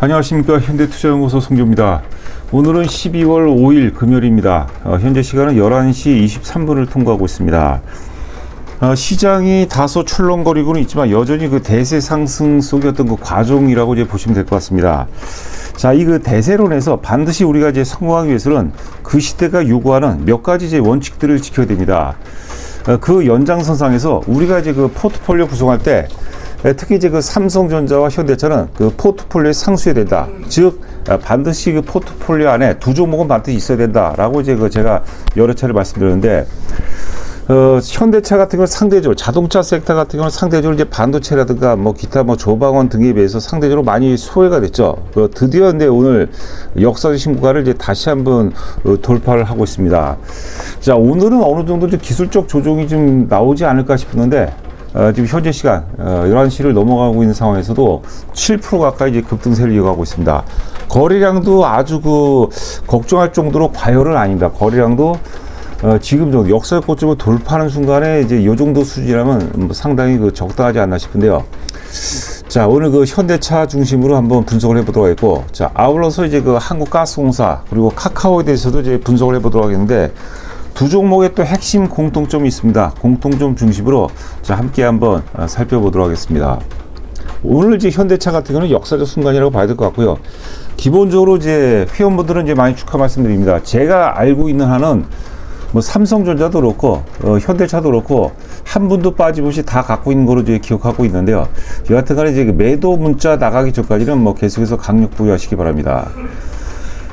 안녕하십니까 현대투자연구소 송교입니다. 오늘은 12월 5일 금요일입니다. 어, 현재 시간은 11시 23분을 통과하고 있습니다. 어, 시장이 다소 출렁거리고는 있지만 여전히 그 대세 상승 속의 어떤 그 과정이라고 이제 보시면 될 것 같습니다. 자, 이 그 대세론에서 반드시 우리가 이제 성공하기 위해서는 그 시대가 요구하는 몇 가지 이제 원칙들을 지켜야 됩니다. 어, 그 연장선상에서 우리가 이제 그 포트폴리오 구성할 때 에, 특히 이제 그 삼성전자와 현대차는 그 포트폴리오에 상수해야 된다. 즉 아, 반드시 그 포트폴리오 안에 두 종목은 반드시 있어야 된다라고 이제 그 제가 여러 차례 말씀드렸는데 어, 현대차 같은 경우는 상대적으로 자동차 섹터 같은 경우는 상대적으로 이제 반도체라든가 뭐 기타 뭐 조방원 등에 비해서 상대적으로 많이 소외가 됐죠. 그 드디어 근데 오늘 역사적 신고가를 이제 다시 한번 어, 돌파를 하고 있습니다. 자, 오늘은 어느 정도 좀 기술적 조정이 좀 나오지 않을까 싶었는데 어, 지금 현재 시간 어, 11시를 넘어가고 있는 상황에서도 7% 가까이 이제 급등세를 이어가고 있습니다. 거래량도 아주 그 걱정할 정도로 과열은 아닙니다. 거래량도 어, 지금 정도 역사의 고점을 돌파하는 순간에 이제 이 정도 수준이라면 뭐 상당히 그 적당하지 않나 싶은데요. 자, 오늘 그 현대차 중심으로 한번 분석을 해보도록 하겠고, 자, 아울러서 이제 그 한국가스공사, 그리고 카카오에 대해서도 이제 분석을 해보도록 하겠는데, 두 종목의 또 핵심 공통점이 있습니다. 공통점 중심으로 자, 함께 한번 어, 살펴보도록 하겠습니다. 오늘 이제 현대차 같은 경우는 역사적 순간이라고 봐야 될 것 같고요. 기본적으로 이제 회원분들은 이제 많이 축하 말씀드립니다. 제가 알고 있는 한은 뭐 삼성전자도 그렇고 어, 현대차도 그렇고 한 분도 빠짐없이 다 갖고 있는 거로 이제 기억하고 있는데요. 여하튼간에 이제 그 매도 문자 나가기 전까지는 뭐 계속해서 강력 부여하시기 바랍니다.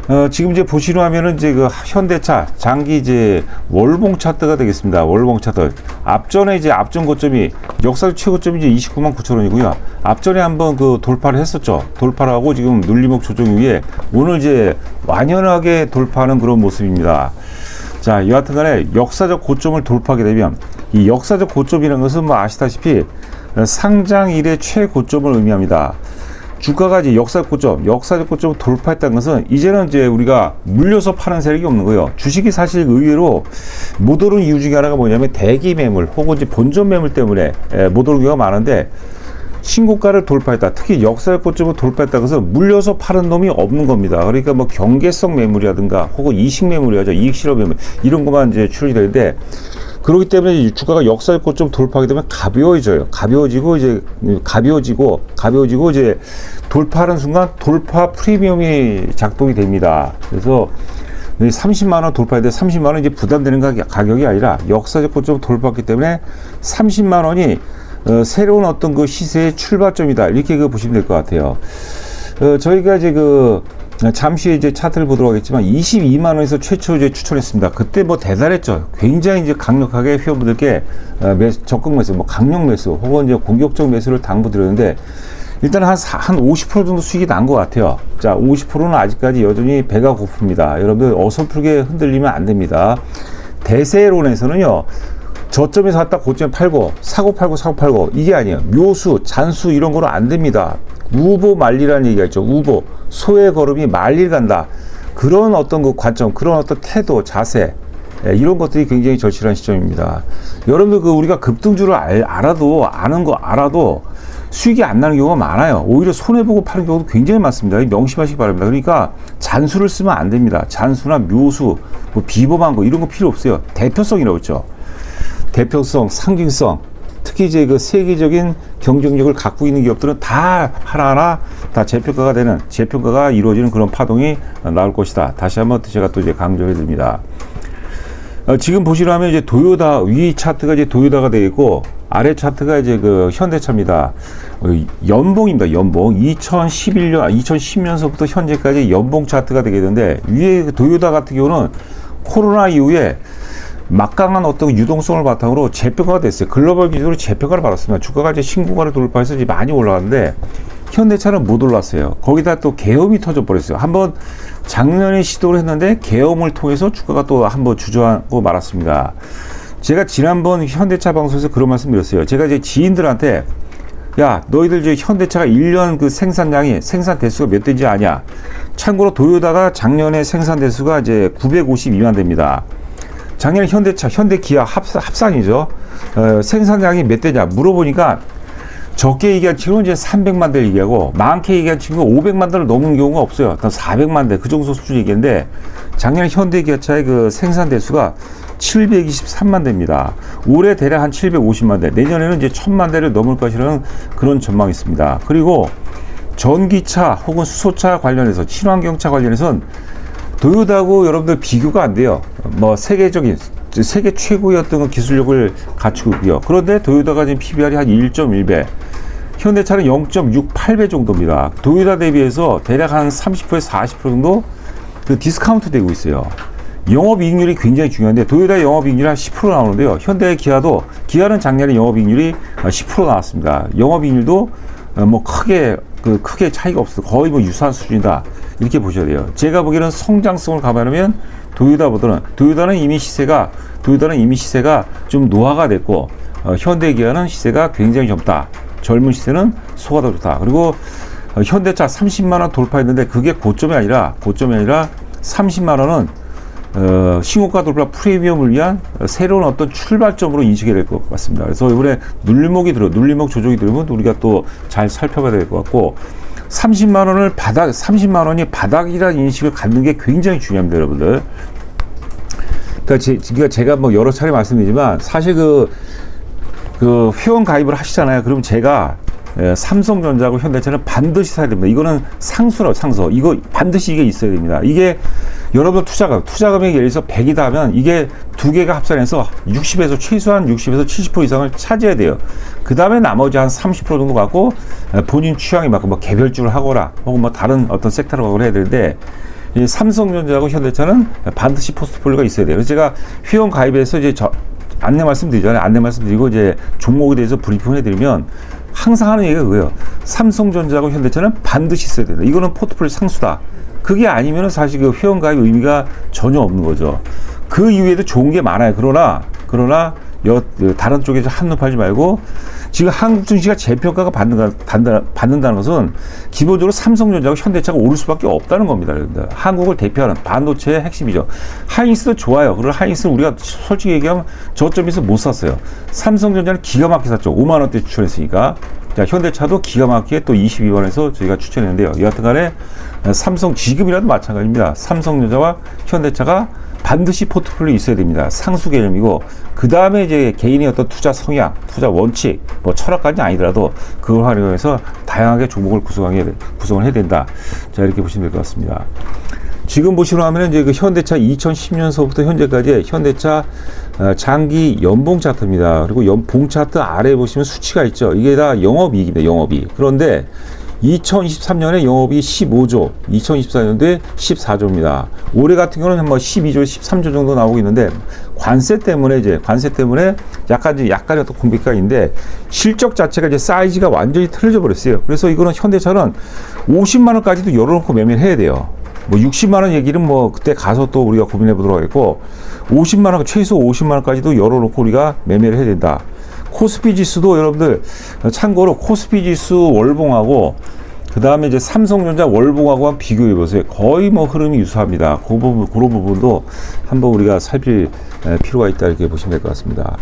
어, 지금 이제 보시려 하면은 이제 그 현대차 장기 이제 월봉 차트가 되겠습니다. 월봉 차트. 앞전에 이제 앞전 고점이 역사적 최고점이 이제 29만 9천 원이고요. 앞전에 한번 그 돌파를 했었죠. 돌파를 하고 지금 눌림목 조정 위에 오늘 이제 완연하게 돌파하는 그런 모습입니다. 자, 여하튼 간에 역사적 고점을 돌파하게 되면 이 역사적 고점이라는 것은 뭐 아시다시피 상장 일의 최고점을 의미합니다. 주가가 이제 역사적 고점, 역사적 고점을 돌파했다는 것은 이제는 이제 우리가 물려서 파는 세력이 없는 거예요. 주식이 사실 의외로 못 오른 이유 중에 하나가 뭐냐면 대기 매물 혹은 이제 본전 매물 때문에 에, 못 오른 경우가 많은데 신고가를 돌파했다. 특히 역사적 고점을 돌파했다. 그래서 물려서 파는 놈이 없는 겁니다. 그러니까 뭐 경계성 매물이라든가 혹은 이식 매물이라죠. 이익 실업 매물 이런 것만 이제 출이 되는데 그렇기 때문에 주가가 역사적 고점 돌파하게 되면 가벼워져요. 가벼워지고 이제 가벼워지고 가벼워지고 이제 돌파하는 순간 돌파 프리미엄이 작동이 됩니다. 그래서 30만 원 돌파했는데 30만 원 이제 부담되는 가격, 가격이 아니라 역사적 고점 돌파했기 때문에 30만 원이 어, 새로운 어떤 그 시세의 출발점이다 이렇게 그 보시면 될 것 같아요. 어, 저희가 이제 그 잠시 이제 차트를 보도록 하겠지만 22만 원에서 최초 이제 추천했습니다. 그때 뭐 대단했죠. 굉장히 이제 강력하게 회원분들께 어, 매, 적극 매수, 뭐 강력 매수 혹은 이제 공격적 매수를 당부드렸는데 일단 한, 한 50% 정도 수익이 난 것 같아요. 자, 50%는 아직까지 여전히 배가 고픕니다. 여러분들 어설프게 흔들리면 안 됩니다. 대세론에서는요, 저점에서 샀다 고점에 팔고, 사고 팔고, 사고 팔고, 이게 아니에요. 묘수, 잔수, 이런 거는 안 됩니다. 우보 말리라는 얘기가 있죠. 우보. 소의 걸음이 말릴 간다. 그런 어떤 그 관점, 그런 어떤 태도, 자세, 예, 이런 것들이 굉장히 절실한 시점입니다. 여러분들 그 우리가 급등주를 알, 알아도 아는 거 알아도 수익이 안 나는 경우가 많아요. 오히려 손해 보고 파는 경우도 굉장히 많습니다. 명심하시기 바랍니다. 그러니까 잔수를 쓰면 안 됩니다. 잔수나 묘수, 뭐 비범한 거 이런 거 필요 없어요. 대표성이라고 했죠. 대표성, 상징성, 특히 이제 그 세계적인 경쟁력을 갖고 있는 기업들은 다 하나하나 다 재평가가 되는, 재평가가 이루어지는 그런 파동이 나올 것이다. 다시 한번 제가 또 이제 강조해 드립니다. 어, 지금 보시라면 이제 도요다 위 차트가 이제 도요다가 되어 있고 아래 차트가 이제 그 현대차입니다. 어, 연봉입니다. 연봉 2011년 2010년서부터 현재까지 연봉 차트가 되게 되는데 위에 그 도요다 같은 경우는 코로나 이후에 막강한 어떤 유동성을 바탕으로 재평가가 됐어요. 글로벌 기준으로 재평가를 받았습니다. 주가가 이제 신고가를 돌파해서 이제 많이 올라갔는데 현대차는 못 올랐어요. 거기다 또 계엄이 터져 버렸어요. 한번 작년에 시도를 했는데 계엄을 통해서 주가가 또 한번 주저하고 말았습니다. 제가 지난번 현대차 방송에서 그런 말씀 드렸어요. 제가 이제 지인들한테 야, 너희들 이제 현대차가 1년 그 생산량이 생산 대수가 몇 대인지 아냐? 참고로 도요다가 작년에 생산 대수가 이제 952만 대입니다. 작년에 현대차, 현대기아 합, 합산 이죠. 어, 생산량이 몇 대냐 물어보니까 적게 얘기한 친구는 이제 300만 대를 얘기하고 많게 얘기한 친구가 500만 대를 넘는 경우가 없어요. 어떤 400만 대 그 정도 수준 얘기인데 작년 현대기아차의 그 생산 대수가 723만 대입니다. 올해 대략 한 750만 대. 내년에는 이제 1000만 대를 넘을 것이라는 그런 전망이 있습니다. 그리고 전기차 혹은 수소차 관련해서 친환경차 관련해서는 도요다하고 여러분들 비교가 안 돼요. 뭐 세계적인 세계 어떤 기술력을 갖추고 있고요. 그런데 도요다가 지금 PBR이 한 1.1배, 현대차는 0.68배 정도입니다. 도요다 대비해서 대략 한 30%에서 40% 정도 그 디스카운트 되고 있어요. 영업이익률이 굉장히 중요한데 도요다 영업이익률이 한 10% 나오는데요. 현대 기아도 기아는 작년에 영업이익률이 10% 나왔습니다. 영업이익률도 어, 뭐 크게 그 크게 차이가 없어 거의 뭐 유사한 수준이다 이렇게 보셔야 돼요. 제가 보기에는 성장성을 감안하면 도요다보다는 도요다는 이미 시세가 도요다는 이미 시세가 좀 노화가 됐고 어, 현대기아는 시세가 굉장히 젊다. 젊은 시세는 소가 더 좋다. 그리고 어, 현대차 30만 원 돌파했는데 그게 고점이 아니라 고점이 아니라 30만 원은 어, 신고가 돌파 프리미엄을 위한 새로운 어떤 출발점으로 인식이 될 것 같습니다. 그래서 이번에 눌림목이 들어, 눌림목 조정이 들으면 우리가 또 잘 살펴봐야 될 것 같고, 30만 원을 바닥, 30만 원이 바닥이라는 인식을 갖는 게 굉장히 중요합니다, 여러분들. 그러니까 제, 그러니까 제가 뭐 여러 차례 말씀드리지만 사실 그, 그 회원 가입을 하시잖아요. 그럼 제가 예, 삼성전자하고 현대차는 반드시 사야 됩니다. 이거는 상수라고 상수. 이거 반드시 이게 있어야 됩니다. 이게 여러분 투자금, 투자금액 예를 들어서 100이다 하면 이게 두 개가 합산해서 60에서 최소한 60에서 70% 이상을 차지해야 돼요. 그 다음에 나머지 한 30% 정도 갖고 예, 본인 취향에 맞고 뭐 개별주를 하거나 혹은 뭐 다른 어떤 섹터로 가거나 해야 되는데 이 삼성전자하고 현대차는 반드시 포스트폴리오가 있어야 돼요. 그래서 제가 회원 가입해서 이제 저 안내 말씀드리잖아요. 안내 말씀드리고 이제 종목에 대해서 브리핑을 해드리면 항상 하는 얘기가 그거예요. 삼성전자하고 현대차는 반드시 있어야 된다. 이거는 포트폴리오 상수다. 그게 아니면 사실 그 회원 가입 의미가 전혀 없는 거죠. 그 이후에도 좋은 게 많아요. 그러나 그러나 여, 다른 쪽에서 한눈 팔지 말고 지금 한국 증시가 재평가가 받는다, 받는다는 것은 기본적으로 삼성전자하고 현대차가 오를 수밖에 없다는 겁니다. 한국을 대표하는 반도체의 핵심이죠. 하이닉스도 좋아요. 그러나 하이닉스는 우리가 솔직히 얘기하면 저점에서 못 샀어요. 삼성전자는 기가 막히게 샀죠. 5만 원대 추천했으니까. 자, 현대차도 기가 막히게 또 22원에서 저희가 추천했는데요. 여하튼 간에 삼성 지금이라도 마찬가지입니다. 삼성전자와 현대차가 반드시 포트폴리오 있어야 됩니다. 상수 개념이고 그 다음에 이제 개인의 어떤 투자 성향, 투자 원칙, 뭐 철학까지는 아니더라도 그걸 활용해서 다양하게 종목을 구성하게 구성을 해야 된다. 자 이렇게 보시면 될 것 같습니다. 지금 보시면 하면 이제 그 현대차 2010년서부터 현재까지 현대차 어, 장기 연봉 차트입니다. 그리고 연봉 차트 아래 보시면 수치가 있죠. 이게 다 영업이익입니다. 영업이익. 그런데 2023년에 영업이 15조, 2024년도에 14조입니다. 올해 같은 경우는 뭐 12조, 13조 정도 나오고 있는데 관세 때문에 이제 관세 때문에 약간 이제 약간의 어떤 공백가 있는데 실적 자체가 이제 사이즈가 완전히 틀어져 버렸어요. 그래서 이거는 현대차는 50만 원까지도 열어놓고 매매를 해야 돼요. 뭐 60만 원 얘기는 뭐 그때 가서 또 우리가 고민해 보도록 하겠고 50만 원 최소 50만 원까지도 열어놓고 우리가 매매를 해야 된다. 코스피 지수도 여러분들 참고로 코스피 지수 월봉하고 그 다음에 이제 삼성전자 월봉하고 비교해 보세요. 거의 뭐 흐름이 유사합니다. 그 부분, 그런 부분도 한번 우리가 살필 필요가 있다 이렇게 보시면 될 것 같습니다.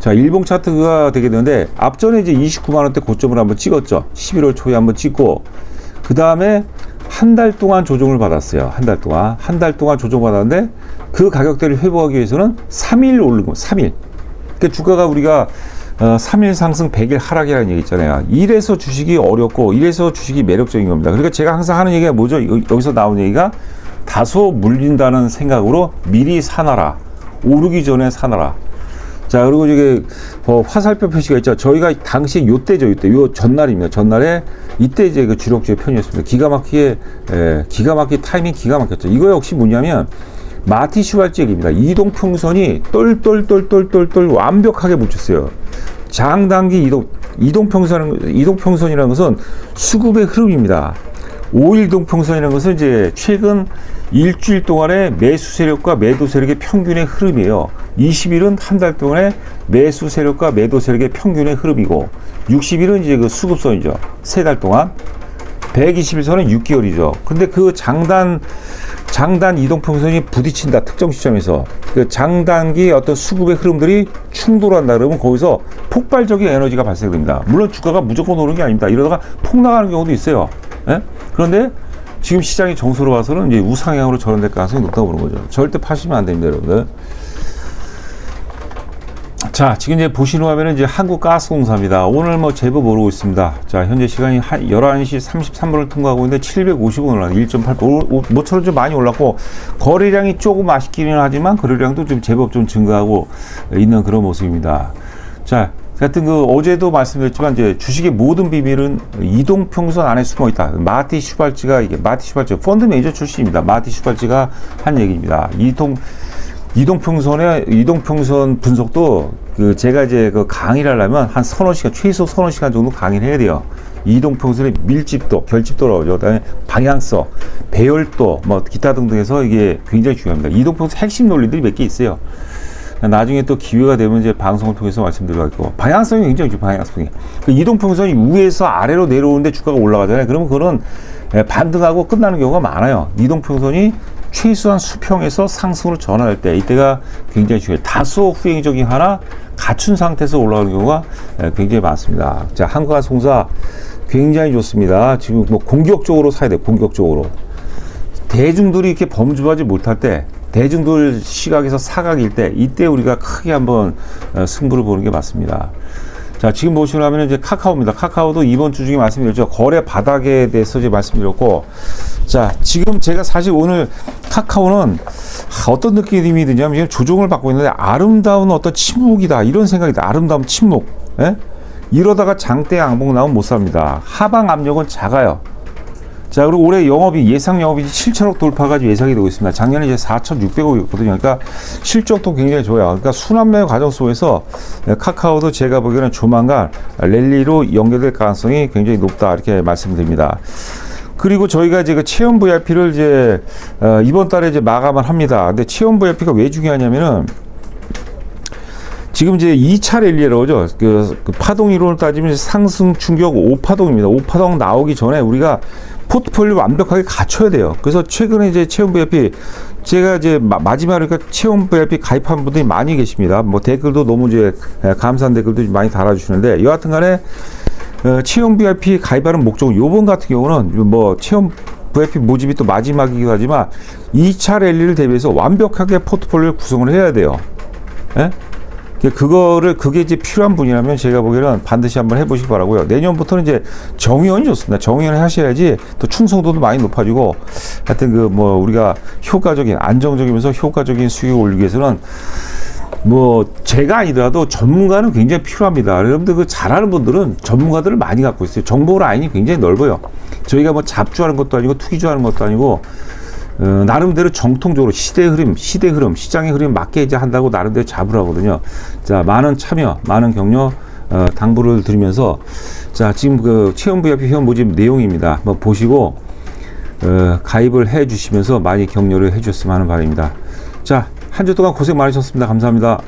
자, 일봉 차트가 되게 되는데 앞전에 이제 29만 원대 고점을 한번 찍었죠. 11월 초에 한번 찍고 그 다음에 한 달 동안 조정을 받았어요. 한 달 동안 한 달 동안 조정 받았는데 그 가격대를 회복하기 위해서는 3일 오른 거, 3일. 그러니까 주가가 우리가 어, 3일 상승 100일 하락이라는 얘기 있잖아요. 이래서 주식이 어렵고 이래서 주식이 매력적인 겁니다. 그러니까 제가 항상 하는 얘기가 뭐죠? 여기서 나온 얘기가 다소 물린다는 생각으로 미리 사놔라. 오르기 전에 사놔라. 자, 그리고 이게 어, 화살표 표시가 있죠. 저희가 당시 요때죠, 요때. 요 전날입니다. 전날에 이때 이제 그 주력주의 편이었습니다. 기가 막히게, 에, 기가 막히 타이밍 기가 막혔죠. 이거 역시 뭐냐면 마티 슈왈츠 얘기입니다. 이동 평선이 똘똘똘똘똘똘 완벽하게 묻혔어요. 장단기 이동, 이동 평선, 이동 평선이라는 것은 수급의 흐름입니다. 5일 동 평선이라는 것은 이제 최근 일주일 동안의 매수 세력과 매도 세력의 평균의 흐름이에요. 20일은 한 달 동안의 매수 세력과 매도 세력의 평균의 흐름이고, 60일은 이제 그 수급선이죠. 세 달 동안. 120일선은 6개월이죠. 근데 그 장단 장단 이동 평선이 부딪힌다 특정 시점에서 그 장단기 어떤 수급의 흐름들이 충돌한다 그러면 거기서 폭발적인 에너지가 발생됩니다. 물론 주가가 무조건 오르는 게 아닙니다. 이러다가 폭 나가는 경우도 있어요. 예? 그런데 지금 시장이 정서로 봐서는 이제 우상향으로 전환될 가능성이 높다고 보는 거죠. 절대 파시면 안 됩니다, 여러분들. 자, 지금 이제 보시는 화면은 이제 한국가스공사입니다. 오늘 뭐 제법 오르고 있습니다. 자, 현재 시간이 한 11시 33분을 통과하고 있는데 750원 올라 1.8, 모처럼 좀 많이 올랐고, 거래량이 조금 아쉽기는 하지만 거래량도 좀 제법 좀 증가하고 있는 그런 모습입니다. 자, 하여튼 그 어제도 말씀드렸지만 이제 주식의 모든 비밀은 이동 평선 안에 숨어 있다. 마티 슈발츠가 이게 마티 슈발츠 펀드 매니저 출신입니다. 마티 슈발츠가 한 얘기입니다. 이동 이동 평선의 이동 평선 분석도 그 제가 이제 그 강의를 하려면 한 서너 시간 최소 서너 시간 정도 강의를 해야 돼요. 이동 평선의 밀집도, 결집도라고 하죠. 그다음에 방향성, 배열도, 뭐 기타 등등해서 이게 굉장히 중요합니다. 이동 평선 핵심 논리들이 몇 개 있어요. 나중에 또 기회가 되면 이제 방송을 통해서 말씀드리겠고 방향성이 굉장히 중요 방향성이. 그 이동평선이 위에서 아래로 내려오는데 주가가 올라가잖아요. 그러면 그거는 예, 반등하고 끝나는 경우가 많아요. 이동평선이 최소한 수평에서 상승으로 전환할 때 이때가 굉장히 중요해요. 다소 후행적인 하나 갖춘 상태에서 올라가는 경우가 예, 굉장히 많습니다. 자 한국가송사 굉장히 좋습니다. 지금 뭐 공격적으로 사야 돼요 공격적으로. 대중들이 이렇게 범주하지 못할 때 대중들 시각에서 사각일 때 이때 우리가 크게 한번 어, 승부를 보는 게 맞습니다. 자, 지금 보시면 이제 카카오입니다. 카카오도 이번 주 중에 말씀드렸죠. 거래 바닥에 대해서 이제 말씀드렸고, 자, 지금 제가 사실 오늘 카카오는 어떤 느낌이 드냐면 지금 조종을 받고 있는데 아름다운 어떤 침묵이다. 이런 생각이 다. 아름다운 침묵. 예? 이러다가 장대 양봉 나오면 못 삽니다. 하방 압력은 작아요. 자, 그리고 올해 영업이 예상 영업이 7천억 돌파가 예상이 되고 있습니다. 작년에 이제 4,600억이었거든요. 그러니까 실적도 굉장히 좋아요. 그러니까 순환매 과정 속에서 카카오도 제가 보기에는 조만간 랠리로 연결될 가능성이 굉장히 높다 이렇게 말씀드립니다. 그리고 저희가 이제 그 체험 VIP를 이제 어, 이번 달에 이제 마감을 합니다. 근데 체험 VIP가 왜 중요하냐면은 지금 이제 2차 랠리라고 하죠. 그, 그 파동 이론을 따지면 상승 충격 5파동입니다. 5파동 나오기 전에 우리가 포트폴리오 완벽하게 갖춰야 돼요. 그래서 최근에 이제 체험 VIP 제가 이제 마, 마지막에 그러니까 체험 VIP 가입한 분들이 많이 계십니다. 뭐 댓글도 너무 이제 감사한 댓글도 많이 달아주시는데 여하튼 간에 어, 체험 VIP 가입하는 목적은 요번 같은 경우는 뭐 체험 VIP 모집이 또 마지막이기도 하지만 2차 랠리를 대비해서 완벽하게 포트폴리오 구성을 해야 돼요. 예? 그거를 그게 이제 필요한 분이라면 제가 보기에는 반드시 한번 해보시기 바라고요. 내년부터는 이제 정의원이 좋습니다. 정의원 하셔야지 또 충성도도 많이 높아지고 하여튼 그 뭐 우리가 효과적인 안정적이면서 효과적인 수익을 올리기 위해서는 뭐 제가 아니더라도 전문가는 굉장히 필요합니다. 여러분들 그 잘하는 분들은 전문가들을 많이 갖고 있어요. 정보 라인이 굉장히 넓어요. 저희가 뭐 잡주하는 것도 아니고 투기주하는 것도 아니고 어, 나름대로 정통적으로 시대 흐름, 시대 흐름, 시장의 흐름 맞게 이제 한다고 나름대로 잡으러 하거든요. 자, 많은 참여, 많은 격려, 어, 당부를 드리면서 자, 지금 그 체험 VIP 회원 모집 내용입니다. 한번 보시고 어, 가입을 해 주시면서 많이 격려를 해 주셨으면 하는 바람입니다. 자, 한 주 동안 고생 많으셨습니다. 감사합니다.